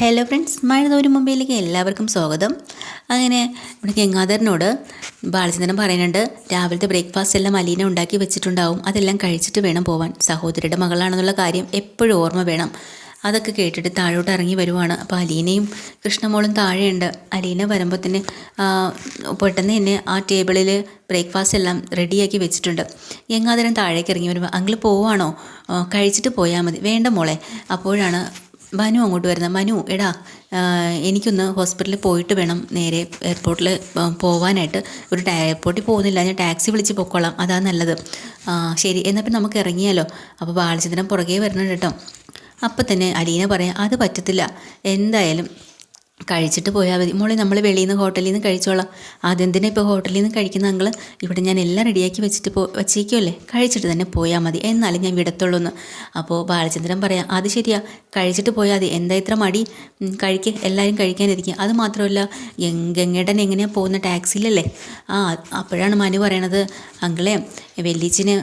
Hello friends മഴ തോരും മുമ്പിലേക്ക് എല്ലാവർക്കും സ്വാഗതം. അങ്ങനെ ഇവിടെ ഗംഗാധരനോട് ബാലചന്ദ്രൻ പറയുന്നുണ്ട് രാവിലത്തെ ബ്രേക്ക്ഫാസ്റ്റ് എല്ലാം അലീന ഉണ്ടാക്കി വെച്ചിട്ടുണ്ടാവും അതെല്ലാം കഴിച്ചിട്ട് വേണം പോവാൻ. സഹോദരിയുടെ മകളാണെന്നുള്ള കാര്യം എപ്പോഴും ഓർമ്മ വേണം. അതൊക്കെ കേട്ടിട്ട് താഴോട്ട് ഇറങ്ങി വരുവാണ്. അപ്പോൾ അലീനയും കൃഷ്ണമോളും താഴെയുണ്ട്. അലീന വരുമ്പോൾ തന്നെ പെട്ടെന്ന് തന്നെ ആ ടേബിളിൽ ബ്രേക്ക്ഫാസ്റ്റ് എല്ലാം റെഡിയാക്കി വെച്ചിട്ടുണ്ട്. ഗംഗാധരൻ താഴേക്ക് ഇറങ്ങി വരുമ്പോൾ അങ്കിൾ പോവാണോ? കഴിച്ചിട്ട് പോയാൽ മതി. വേണ്ട മോളെ. അപ്പോഴാണ് മനു അങ്ങോട്ട് വരുന്ന. മനു എടാ എനിക്കൊന്ന് ഹോസ്പിറ്റലിൽ പോയിട്ട് വേണം നേരെ എയർപോർട്ടിൽ പോകാനായിട്ട് ഒരു എയർപോർട്ടിൽ പോകുന്നില്ല. ഞാൻ ടാക്സി വിളിച്ച് പൊക്കോളാം. അതാ നല്ലത്. ശരി. എന്നാൽ പിന്നെ നമുക്ക് ഇറങ്ങിയാലോ? അപ്പോൾ ബാലചന്ദ്രൻ പുറകെ വരുന്നുണ്ട് കേട്ടോ. അപ്പം തന്നെ അലീന പറയാം അത് പറ്റത്തില്ല. എന്തായാലും കഴിച്ചിട്ട് പോയാൽ മതി. മോളെ നമ്മൾ വെളിയിൽ നിന്ന് ഹോട്ടലിൽ നിന്ന് കഴിച്ചോളാം. അതെന്തിനാ ഇപ്പോൾ ഹോട്ടലിൽ നിന്ന് കഴിക്കുന്ന അങ്ങൾ ഇവിടെ ഞാൻ എല്ലാം റെഡിയാക്കി വെച്ചിട്ട് പോ വച്ചേക്കുമല്ലേ കഴിച്ചിട്ട് തന്നെ പോയാൽ മതി. എന്നാലും ഞാൻ വിടത്തുള്ളൂ എന്ന് അപ്പോൾ ബാലചന്ദ്രൻ പറയാം അത് ശരിയാ. കഴിച്ചിട്ട് പോയാൽ മതി. എന്താ ഇത്ര മടി? കഴിക്ക. എല്ലാവരും കഴിക്കാനിരിക്കും. അത് മാത്രമല്ല ഗംഗ- ഗംഗേട്ടൻ എങ്ങനെയാണ് പോകുന്ന? ടാക്സിയിലല്ലേ? ആ അപ്പോഴാണ് മനു പറയണത് അങ്കിളെ വെല്ലീച്ചിന്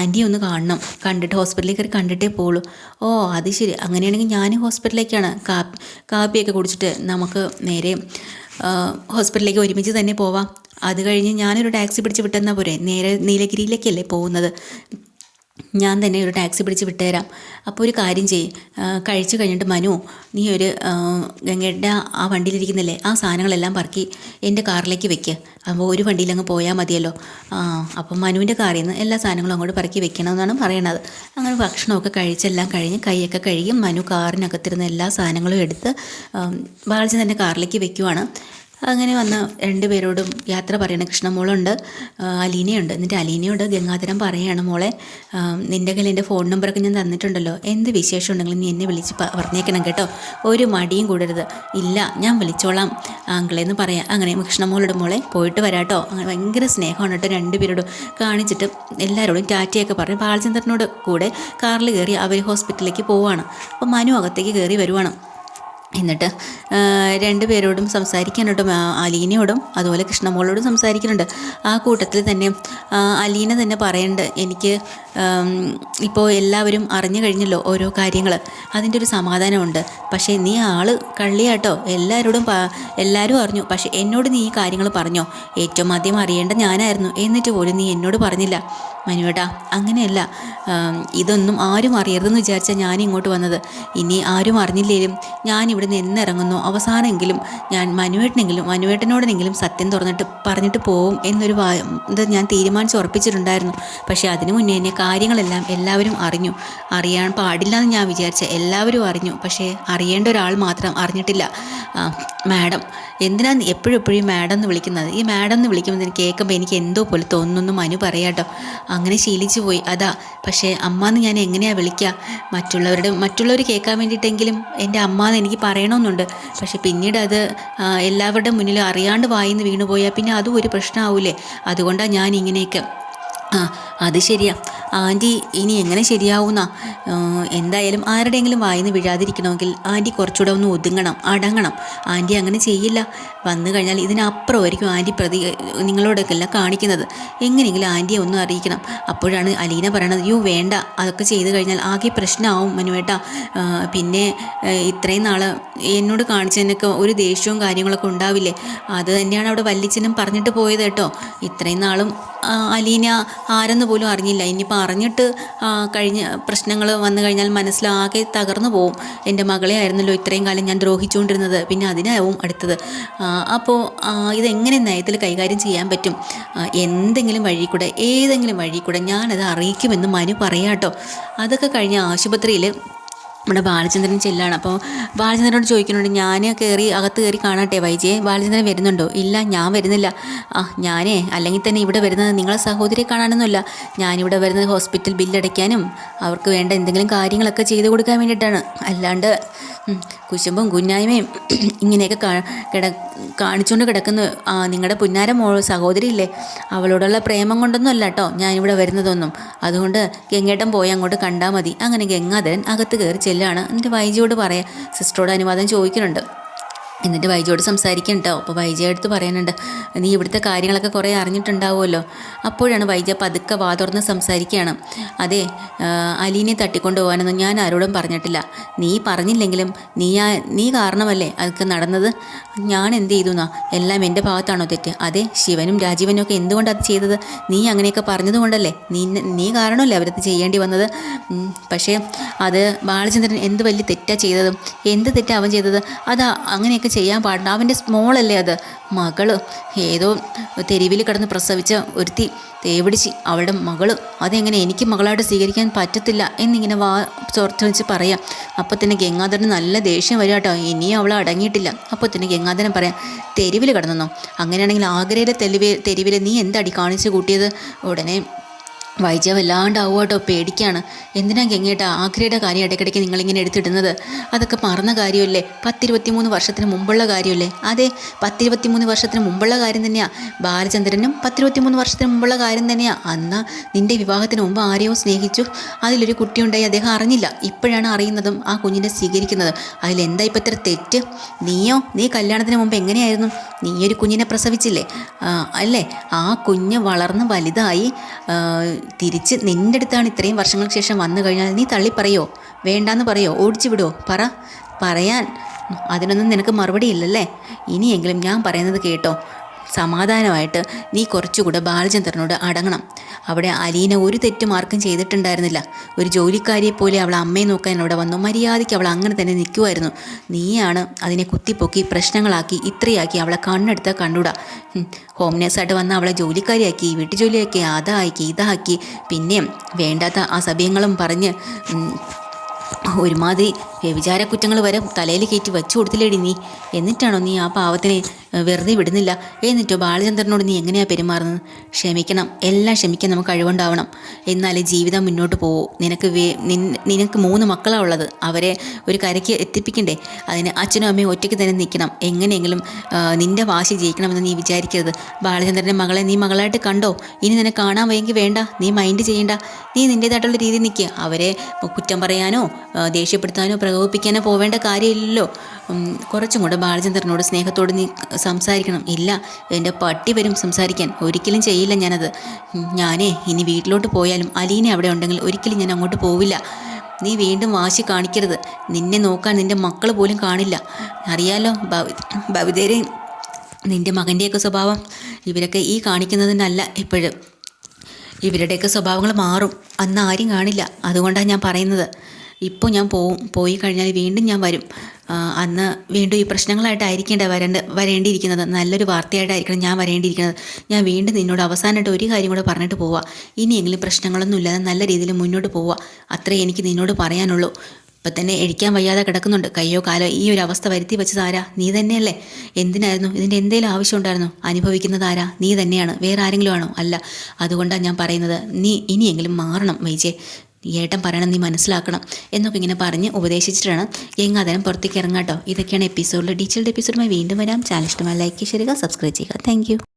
ആന്റി ഒന്ന് കാണണം. കണ്ടിട്ട് ഹോസ്പിറ്റലിൽ കയറി കണ്ടിട്ടേ പോളൂ ഓ അത് ശരി. അങ്ങനെയാണെങ്കിൽ ഞാൻ ഹോസ്പിറ്റലിലേക്കാണ്. കാപ്പി കാപ്പിയൊക്കെ കുടിച്ചിട്ട് നമുക്ക് നേരെ ഹോസ്പിറ്റലിലേക്ക് ഒരുമിച്ച് തന്നെ പോവാം. അത് കഴിഞ്ഞ് ഞാനൊരു ടാക്സി പിടിച്ച് വിട്ടെന്നാൽ പോരെ. നേരെ നീലഗിരിയിലേക്കല്ലേ പോകുന്നത്. ഞാൻ തന്നെ ഒരു ടാക്സി പിടിച്ച് വിട്ടുതരാം. അപ്പോൾ ഒരു കാര്യം ചെയ്യ്. കഴിച്ചു കഴിഞ്ഞിട്ട് മനു നീ ഒരു ഗംഗയുടെ ആ വണ്ടിയിലിരിക്കുന്നില്ലേ? ആ സാധനങ്ങളെല്ലാം പറക്കി എന്റെ കാറിലേക്ക് വെക്ക്. അപ്പോൾ ഒരു വണ്ടിയിൽ അങ്ങ് പോയാൽ മതിയല്ലോ. ആ അപ്പം മനുവിന്റെ കാറിൽ നിന്ന് എല്ലാ സാധനങ്ങളും അങ്ങോട്ട് പറക്കി വെക്കണമെന്നാണ് പറയണത്. അങ്ങനെ ഭക്ഷണമൊക്കെ കഴിച്ചെല്ലാം കഴിഞ്ഞ് കൈയൊക്കെ കഴുകി മനു കാറിനകത്തിരുന്ന എല്ലാ സാധനങ്ങളും എടുത്ത് ബാളിച്ച് തന്നെ കാറിലേക്ക് വെക്കുവാണ്. അങ്ങനെ വന്ന് രണ്ടുപേരോടും യാത്ര പറയണം കൃഷ്ണമോളുണ്ട് അലീനയുണ്ട്. എന്നിട്ട് അലീനയോട് ഗംഗാധരം പറയാണ് മോളെ നിന്റെ കയ്യിൽ എന്റെ ഫോൺ നമ്പറൊക്കെ ഞാൻ തന്നിട്ടുണ്ടല്ലോ. എന്ത് വിശേഷം ഉണ്ടെങ്കിലും നീ എന്നെ വിളിച്ച് പറഞ്ഞേക്കണം കേട്ടോ. ഒരു മടിയും കൂടരുത്. ഇല്ല ഞാൻ വിളിച്ചോളാം. ആങ്കിളെന്ന് പറയാം. അങ്ങനെ കൃഷ്ണമോളോട് മോളെ പോയിട്ട് വരാട്ടോ. അങ്ങനെ ഭയങ്കര സ്നേഹമാണ് കേട്ടോ രണ്ടുപേരോടും കാണിച്ചിട്ട് എല്ലാവരോടും ടാറ്റയൊക്കെ പറഞ്ഞ് ബാലചന്ദ്രനോട് കൂടെ കാറിൽ കയറി അവർ ഹോസ്പിറ്റലിലേക്ക് പോവാണ്. അപ്പോൾ മനു അകത്തേക്ക് കയറി വരുവാണ്. എന്നിട്ട് രണ്ടു പേരോടും സംസാരിക്കാനോട്ടും അലീനയോടും അതുപോലെ കൃഷ്ണമോളോടും സംസാരിക്കുന്നുണ്ട്. ആ കൂട്ടത്തിൽ തന്നെ അലീന തന്നെ പറയുന്നുണ്ട് എനിക്ക് ഇപ്പോൾ എല്ലാവരും അറിഞ്ഞു കഴിഞ്ഞല്ലോ ഓരോ കാര്യങ്ങൾ അതിന്റെ ഒരു സമാധാനമുണ്ട്. പക്ഷേ നീ ആൾ കള്ളിയാട്ടോ. എല്ലാവരോടും എല്ലാവരും അറിഞ്ഞു. പക്ഷേ എന്നോട് നീ ഈ കാര്യങ്ങൾ പറഞ്ഞോ? ഏറ്റവും ആദ്യം അറിയേണ്ട ഞാനായിരുന്നു. എന്നിട്ട് പോലും നീ എന്നോട് പറഞ്ഞില്ല. മനുവേട്ടാ അങ്ങനെയല്ല. ഇതൊന്നും ആരും അറിയരുതെന്ന് വിചാരിച്ചാൽ ഞാൻ ഇങ്ങോട്ട് വന്നത്. ഇനി ആരും അറിഞ്ഞില്ലേലും ഞാൻ ഇവിടെ ഇവിടുന്ന് എന്നിറങ്ങുന്നു അവസാനമെങ്കിലും ഞാൻ മനുവേട്ടനെങ്കിലും മനുവേട്ടനോടെങ്കിലും സത്യം തുറന്നിട്ട് പറഞ്ഞിട്ട് പോവും എന്നൊരു ഇത് ഞാൻ തീരുമാനിച്ച് ഉറപ്പിച്ചിട്ടുണ്ടായിരുന്നു. പക്ഷേ അതിനു മുന്നേ എന്നെ കാര്യങ്ങളെല്ലാം എല്ലാവരും അറിഞ്ഞു. അറിയാൻ പാടില്ല എന്ന് ഞാൻ വിചാരിച്ച എല്ലാവരും അറിഞ്ഞു. പക്ഷേ അറിയേണ്ട ഒരാൾ മാത്രം അറിഞ്ഞിട്ടില്ല. മാഡം. എന്തിനാണ് എപ്പോഴും എപ്പോഴും മാഡം എന്ന് വിളിക്കുന്നത്? ഈ മാഡം എന്ന് വിളിക്കുമ്പോൾ കേൾക്കുമ്പോൾ എനിക്ക് എന്തോ പോലെ തോന്നുന്നു മനു പറയാട്ടോ അങ്ങനെ ശീലിച്ചു പോയി. അതാ. പക്ഷേ അമ്മ എന്ന് ഞാൻ എങ്ങനെയാണ് വിളിക്കുക മറ്റുള്ളവരുടെ മറ്റുള്ളവർ കേൾക്കാൻ വേണ്ടിയിട്ടെങ്കിലും എന്റെ അമ്മ എന്ന് എനിക്ക് പറയണമെന്നുണ്ട് പക്ഷേ പിന്നീട് അത് എല്ലാവരുടെ മുന്നിൽ അറിയാണ്ട് വായിന്ന് വീണു പോയാൽ പിന്നെ അതും ഒരു പ്രശ്നമാവൂലേ അതുകൊണ്ടാണ് ഞാൻ ഇങ്ങനെയൊക്കെ. ആ അത് ശരിയാ. ആന്റി ഇനി എങ്ങനെ ശരിയാവുന്ന? എന്തായാലും ആരുടെയെങ്കിലും വായിന്ന് വീഴാതിരിക്കണമെങ്കിൽ ആന്റി കുറച്ചുകൂടെ ഒന്ന് ഒതുങ്ങണം അടങ്ങണം. ആന്റി അങ്ങനെ ചെയ്യില്ല. വന്നു കഴിഞ്ഞാൽ ഇതിനപ്പുറമായിരിക്കും ആന്റി പ്രതി നിങ്ങളോടൊക്കെല്ലാം കാണിക്കുന്നത്. എങ്ങനെയെങ്കിലും ആന്റിയെ ഒന്നും അറിയിക്കണം. അപ്പോഴാണ് അലീന പറയണത് യു വേണ്ട. അതൊക്കെ ചെയ്തു കഴിഞ്ഞാൽ ആകെ പ്രശ്നമാവും മനുവേട്ട. പിന്നെ ഇത്രയും നാൾ എന്നോട് കാണിച്ചതിനൊക്കെ ഒരു ദേഷ്യവും കാര്യങ്ങളൊക്കെ ഉണ്ടാവില്ലേ? അത് തന്നെയാണ് അവിടെ വല്ലിച്ചനും പറഞ്ഞിട്ട് പോയത് കേട്ടോ. ഇത്രയും നാളും അലീന ആരെന്ന് പോലും അറിഞ്ഞില്ല. ഇനിയിപ്പോൾ അറിഞ്ഞിട്ട് ആ, കഴിഞ്ഞ പ്രശ്നങ്ങൾ വന്നു കഴിഞ്ഞാൽ മനസ്സിലാകെ തകർന്നു പോവും. എന്റെ മകളെ ആയിരുന്നല്ലോ ഇത്രയും കാലം ഞാൻ ദ്രോഹിച്ചുകൊണ്ടിരുന്നത്. പിന്നെ അതിനാവും അടുത്തത്. അപ്പോൾ ഇതെങ്ങനെ നയത്തിൽ കൈകാര്യം ചെയ്യാൻ പറ്റും? എന്തെങ്കിലും വഴി കൂടെ ഏതെങ്കിലും വഴി കൂടെ ഞാനത് അറിയിക്കുമെന്ന് മനു പറയാട്ടോ. അതൊക്കെ കഴിഞ്ഞ ആശുപത്രിയിൽ നമ്മുടെ ബാലചന്ദ്രൻ ചെല്ലാണ്. അപ്പോൾ ബാലചന്ദ്രനോട് ചോദിക്കുന്നുണ്ട് ഞാൻ കയറി അകത്ത് കയറി കാണട്ടെ വൈജയെ? ബാലചന്ദ്രൻ വരുന്നുണ്ടോ? ഇല്ല ഞാൻ വരുന്നില്ല. ആ ഞാനേ അല്ലെങ്കിൽ തന്നെ ഇവിടെ വരുന്നത് നിങ്ങളെ സഹോദരിയെ കാണാനൊന്നുമില്ല. ഞാനിവിടെ വരുന്നത് ഹോസ്പിറ്റൽ ബില്ലടയ്ക്കാനും അവർക്ക് വേണ്ട എന്തെങ്കിലും കാര്യങ്ങളൊക്കെ ചെയ്തു കൊടുക്കാൻ വേണ്ടിയിട്ടാണ്. അല്ലാണ്ട് കുശുമ്പും കുഞ്ഞായ്മയും ഇങ്ങനെയൊക്കെ കിട കാണിച്ചുകൊണ്ട് കിടക്കുന്ന. നിങ്ങളുടെ പുന്നാര മോൾ സഹോദരി ഇല്ലേ അവളോടുള്ള പ്രേമം കൊണ്ടൊന്നും അല്ല കേട്ടോ ഞാനിവിടെ വരുന്നതൊന്നും. അതുകൊണ്ട് ഗംഗേട്ടൻ പോയി അങ്ങോട്ട് കണ്ടാൽ മതി. അങ്ങനെ ഗംഗാധരൻ അകത്ത് കയറി ചെല്ലാണ്. എന്നിട്ട് വൈജിയോട് പറയാം സിസ്റ്ററോട് അനുവാദം ചോദിക്കുന്നുണ്ട്. എന്നിട്ട് വൈജയോട് സംസാരിക്കും കേട്ടോ അപ്പോൾ വൈജയ അടുത്ത് പറയാനുണ്ട് നീ ഇവിടുത്തെ കാര്യങ്ങളൊക്കെ കുറേ അറിഞ്ഞിട്ടുണ്ടാവുമല്ലോ. അപ്പോഴാണ് വൈജ പതുക്കെ വാതുറന്ന് സംസാരിക്കുകയാണ്. അതെ അലീനെ തട്ടിക്കൊണ്ട് പോകാനൊന്നും ഞാൻ ആരോടും പറഞ്ഞിട്ടില്ല. നീ പറഞ്ഞില്ലെങ്കിലും നീ ആ നീ കാരണമല്ലേ അതൊക്കെ നടന്നത്? ഞാൻ എന്ത് ചെയ്തു എന്നാ എല്ലാം എന്റെ ഭാഗത്താണോ തെറ്റ്? അതെ ശിവനും രാജീവനും ഒക്കെ എന്തുകൊണ്ടത് ചെയ്തത്? നീ അങ്ങനെയൊക്കെ പറഞ്ഞതുകൊണ്ടല്ലേ നീ നീ കാരണമല്ലേ അവരത് ചെയ്യേണ്ടി വന്നത്? പക്ഷേ അത് ബാലചന്ദ്രൻ എന്ത് വലിയ തെറ്റാണ് ചെയ്തതും? എന്ത് തെറ്റാ അവൻ ചെയ്തത്? അത് അങ്ങനെയൊക്കെ ചെയ്യാൻ പാടില്ല. അവന്റെ സ്മോളല്ലേ അത്? മകൾ ഏതോ തെരുവിൽ കിടന്ന് പ്രസവിച്ച ഒരുത്തി തേവിടിച്ച് അവളുടെ മകൾ അതെങ്ങനെ എനിക്ക് മകളായിട്ട് സ്വീകരിക്കാൻ പറ്റത്തില്ല? എന്നിങ്ങനെ വാ ചോർത്ത് വെച്ച് പറയാം. അപ്പോൾ തന്നെ ഗംഗാധരന് നല്ല ദേഷ്യം വരിക കേട്ടോ. ഇനിയും അവൾ അടങ്ങിയിട്ടില്ല. അപ്പോൾ തന്നെ ഗംഗാധരൻ പറയാം തെരുവിൽ കിടന്നെന്നോ അങ്ങനെയാണെങ്കിൽ ആഗ്രയിലെ തെരുവിൽ തെരുവിൽ നീ എന്തടി കാണിച്ചു കൂട്ടിയത്? ഉടനെ വൈജ വല്ലാണ്ടാവുക കേട്ടോ പേടിക്കാണ്. എന്തിനാ ഗംഗേട്ടാ ആഗ്രയുടെ കാര്യം ഇടയ്ക്കിടയ്ക്ക് നിങ്ങളിങ്ങനെ എടുത്തിടുന്നത്? അതൊക്കെ മറന്ന കാര്യമല്ലേ? പത്തിരുപത്തിമൂന്ന് വർഷത്തിന് മുമ്പുള്ള കാര്യമല്ലേ? അതെ പത്തിരുപത്തിമൂന്ന് വർഷത്തിന് മുമ്പുള്ള കാര്യം തന്നെയാ. ബാലചന്ദ്രനും പത്തിരുപത്തിമൂന്ന് വർഷത്തിന് മുമ്പുള്ള കാര്യം തന്നെയാ. അന്ന് നിന്റെ വിവാഹത്തിന് മുമ്പ് ആരെയോ സ്നേഹിച്ചു. അതിലൊരു കുട്ടിയുണ്ടായി അദ്ദേഹം അറിഞ്ഞില്ല. ഇപ്പോഴാണ് അറിയുന്നതും ആ കുഞ്ഞിനെ സ്വീകരിക്കുന്നത്. അതിലെന്താ ഇപ്പം ഇത്ര തെറ്റ്? നീയോ? നീ കല്യാണത്തിന് മുമ്പ് എങ്ങനെയായിരുന്നു? നീ ഒരു കുഞ്ഞിനെ പ്രസവിച്ചില്ലേ? അല്ലേ? ആ കുഞ്ഞ് വളർന്ന് വലുതായി തിരിച്ച് നിന്റെ അടുത്താണ് ഇത്രയും വർഷങ്ങൾക്ക് ശേഷം വന്നു കഴിഞ്ഞാൽ നീ തള്ളി പറയോ? വേണ്ടാന്ന് പറയോ? ഓടിച്ചു വിടുമോ പറ. പറയാൻ അതിനൊന്നും നിനക്ക് മറുപടി ഇല്ലല്ലേ ഇനിയെങ്കിലും ഞാൻ പറയുന്നത് കേട്ടോ. സമാധാനമായിട്ട് നീ കുറച്ചുകൂടെ ബാലചന്ദ്രനോട് അടങ്ങണം. അവിടെ അലീന ഒരു തെറ്റും ആർക്കും ചെയ്തിട്ടുണ്ടായിരുന്നില്ല. ഒരു ജോലിക്കാരിയെ പോലെ അവൾ അമ്മയെ നോക്കാൻ അവിടെ വന്നു. മര്യാദയ്ക്ക് അവൾ അങ്ങനെ തന്നെ നിൽക്കുമായിരുന്നു. നീയാണ് അതിനെ കുത്തിപ്പൊക്കി പ്രശ്നങ്ങളാക്കി ഇത്രയാക്കി അവളെ കണ്ണെടുത്ത കണ്ടുടാ. ഹോം നേഴ്സായിട്ട് വന്ന് അവളെ ജോലിക്കാരിയാക്കി വീട്ടുജോലിയാക്കി അതാക്കി ഇതാക്കി പിന്നെയും വേണ്ടാത്ത അസഭ്യങ്ങളും സഭ്യങ്ങളും പറഞ്ഞ് ഒരുമാതിരി വ്യഭിചാര കുറ്റങ്ങൾ വരെ തലയിൽ കയറ്റി വെച്ചു കൊടുത്തില്ലേടി നീ. എന്നിട്ടാണോ നീ ആ പാവത്തിനെ വെറുതെ വിടുന്നില്ല? എന്നിട്ടോ ബാലചന്ദ്രനോട് നീ എങ്ങനെയാ പെരുമാറുന്നത്? ക്ഷമിക്കണം. എല്ലാം ക്ഷമിക്കാൻ നമുക്ക് കഴിവുണ്ടാവണം. എന്നാലേ ജീവിതം മുന്നോട്ട് പോകൂ നിനക്ക് വേ നിനക്ക് മൂന്ന് മക്കളാണ് ഉള്ളത്. അവരെ ഒരു കരയ്ക്ക് എത്തിപ്പിക്കണ്ടേ? അതിന് അച്ഛനും അമ്മയും ഒറ്റയ്ക്ക് തന്നെ നിൽക്കണം. എങ്ങനെയെങ്കിലും നിന്റെ വാശി ജയിക്കണമെന്ന് നീ വിചാരിക്കരുത്. ബാലചന്ദ്രന്റെ മകളെ നീ മകളായിട്ട് കണ്ടോ? ഇനി നിന്നെ കാണാൻ വയ്യെങ്കിൽ വേണ്ട. നീ മൈൻഡ് ചെയ്യേണ്ട. നീ നിന്റേതായിട്ടുള്ള രീതിയിൽ നിൽക്കുക അവരെ കുറ്റം പറയാനോ ദേഷ്യപ്പെടുത്താനോ പ്രകോപിപ്പിക്കാനോ പോവേണ്ട കാര്യമില്ലല്ലോ. കുറച്ചും കൂടെ ബാലചന്ദ്രനോട് സ്നേഹത്തോട് നീ സംസാരിക്കണം. ഇല്ല എന്റെ പട്ടി വരും സംസാരിക്കാൻ. ഒരിക്കലും ചെയ്യില്ല ഞാനത്. ഞാനേ ഇനി വീട്ടിലോട്ട് പോയാലും അലീനെ അവിടെ ഉണ്ടെങ്കിൽ ഒരിക്കലും ഞാൻ അങ്ങോട്ട് പോവില്ല. നീ വീണ്ടും വാശി കാണിക്കരുത്. നിന്നെ നോക്കാൻ നിന്റെ മക്കൾ പോലും കാണില്ല. അറിയാലോ ഭവി ഭവിതേരെ നിന്റെ മകന്റെയൊക്കെ സ്വഭാവം ഇവരൊക്കെ ഈ കാണിക്കുന്നതിനല്ല ഇപ്പോഴും ഇവരുടെയൊക്കെ സ്വഭാവങ്ങൾ മാറും. അന്ന് ആരും കാണില്ല. അതുകൊണ്ടാണ് ഞാൻ പറയുന്നത്. ഇപ്പോൾ ഞാൻ പോവും പോയി കഴിഞ്ഞാൽ വീണ്ടും ഞാൻ വരും. അന്ന് വീണ്ടും ഈ പ്രശ്നങ്ങളായിട്ടായിരിക്കേണ്ട വരേണ്ട വരേണ്ടിയിരിക്കുന്നത്. നല്ലൊരു വാർത്തയായിട്ടായിരിക്കണം ഞാൻ വരേണ്ടിയിരിക്കുന്നത്. ഞാൻ വീണ്ടും നിന്നോട് അവസാനമായിട്ട് ഒരു കാര്യം കൂടെ പറഞ്ഞിട്ട് പോവുക ഇനിയെങ്കിലും പ്രശ്നങ്ങളൊന്നും ഇല്ലാതെ നല്ല രീതിയിൽ മുന്നോട്ട് പോവുക അത്രേ എനിക്ക് നിന്നോട് പറയാനുള്ളൂ. ഇപ്പം തന്നെ എഴിക്കാൻ വയ്യാതെ കിടക്കുന്നുണ്ട്. കയ്യോ കാലോ ഈ ഒരു അവസ്ഥ വരുത്തി വെച്ചത് ആരാ? നീ തന്നെയല്ലേ? എന്തിനായിരുന്നു? ഇതിന്റെ എന്തെങ്കിലും ആവശ്യം ഉണ്ടായിരുന്നോ? അനുഭവിക്കുന്നത് ആരാ? നീ തന്നെയാണ്. വേറെ ആരെങ്കിലും ആണോ? അല്ല. അതുകൊണ്ടാണ് ഞാൻ പറയുന്നത്. നീ ഇനിയെങ്കിലും മാറണം വൈജെ ഏട്ടൻ പറയണം നീ മനസ്സിലാക്കണം എന്നൊക്കെ ഇങ്ങനെ പറഞ്ഞ് ഉപദേശിച്ചിട്ടാണ് ഗംഗാധരൻ പുറത്തേക്ക് ഇറങ്ങാട്ടോ. ഇതൊക്കെയാണ് എപ്പിസോഡിൽ ഡീറ്റെയിൽഡ് എപ്പിസോഡുമായി വീണ്ടും വരാം. ചാനൽ ഇഷ്ടമായി ലൈക്ക് ചെയ്യുക സബ്സ്ക്രൈബ് ചെയ്യുക താങ്ക്